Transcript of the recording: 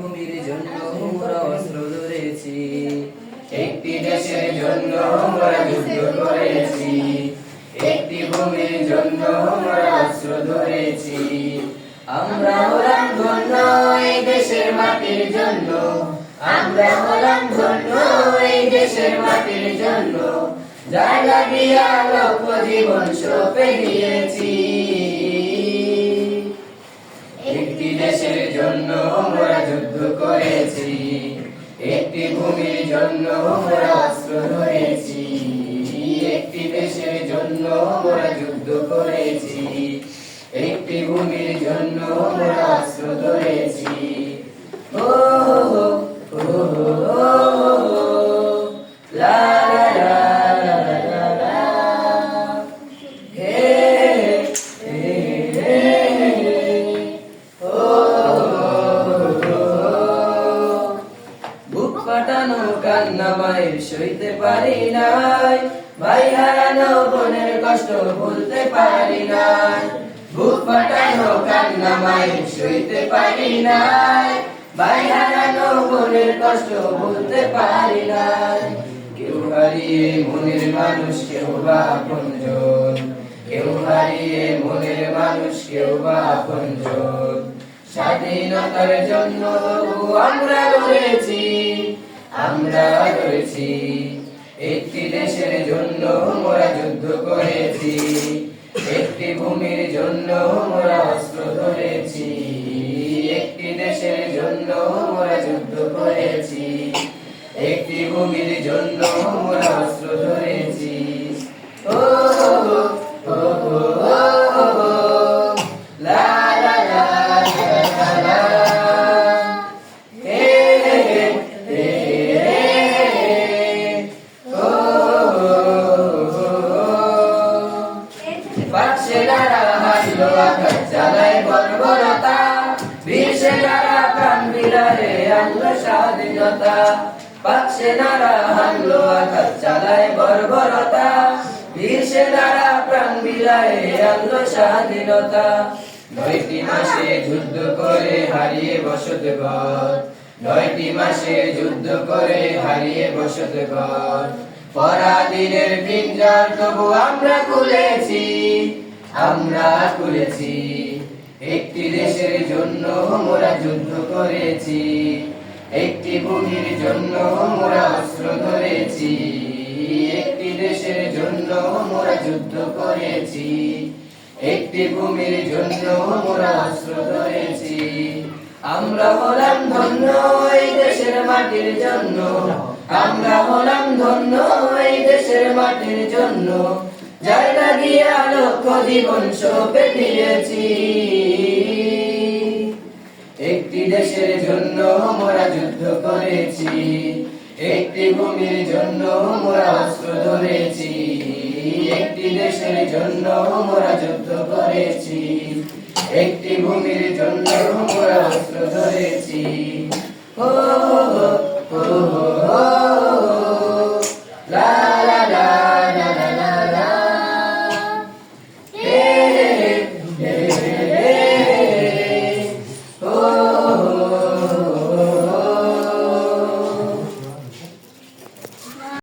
ভূমির জন্য মোরা অস্ত্র ধরেছি। একটি দেশের জন্য আমরা যুদ্ধ করেছি। একটি ভূমির জন্য আমরা অস্ত্র ধরেছি। আমরা হলাম ধন্য এই দেশের মাটির জন্য। আমরা হলাম ধন্য এই দেশের মাটির জন্য। জায়গা দিয়া লক্ষ জীবন সপে দিয়েছি। একটি দেশের জন্য আমরা যুদ্ধ করেছি। একটি ভূমির জন্য অস্ত্র ধরেছি। একটি দেশের জন্য আমরা যুদ্ধ করেছি। একটি ভূমির জন্য আমরা মায়ের সইতে পারি নাই। ভাই হারানো বোনের কষ্ট ভুলতে পারি নাই। বুক ফাটানো কান্না মায়ের সইতে পারি নাই। ভাই হারানো বোনের কষ্ট ভুলতে পারি নাই। কেউ হারিয়ে মনের মানুষ, কেউ বা আপনজন। কেউ হারিয়ে মনের মানুষ, কেউ বা আপনজন। স্বাধীনতার জন্য আমরা লড়েছি। আমরা রয়েছি। একটি দেশের জন্য মোরা যুদ্ধ করেছি। একটি ভূমির জন্য মোরা অস্ত্র ধরেছি। একটি দেশের জন্য মোরা যুদ্ধ করেছি। একটি ভূমির জন্য মোরা অস্ত্র ধরেছি। পাকশেলারা হাসলো আকাশ জ্বালায় বর্বরতা বীর সেনারা প্রাণ বিলারে আনলো স্বাধীনতা হানলো আকাশ বীর সেনারা আনলো স্বাধীনতা নয়টি মাসে যুদ্ধ করে হারিয়ে বসত ঘর। নয়টি মাসে যুদ্ধ করে হারিয়ে বসত ঘর। পরাধীনের পিঞ্জর তবু আমরা খুলেছি আমরা খুলেছি। একটি দেশের জন্য মোরা যুদ্ধ করেছি, একটি ভূমির জন্য মোরা অস্ত্র ধরেছি, একটি দেশের জন্য মোরা যুদ্ধ করেছি, একটি ভূমির জন্য মোরা অস্ত্র ধরেছি। আমরা হলাম ধন্য, এই দেশের মাটির জন্য। আমরা হলাম ধন্য এই দেশের মাটির জন্য। যার দিয়া লক্ষ জীবন সপে দিয়েছি একটি দেশের জন্য মোরা যুদ্ধ করেছি। একটি ভূমির জন্য মোরা অস্ত্র ধরেছি। একটি দেশের জন্য মোরা যুদ্ধ করেছি। একটি ভূমির জন্য মোরা অস্ত্র ধরেছি। ও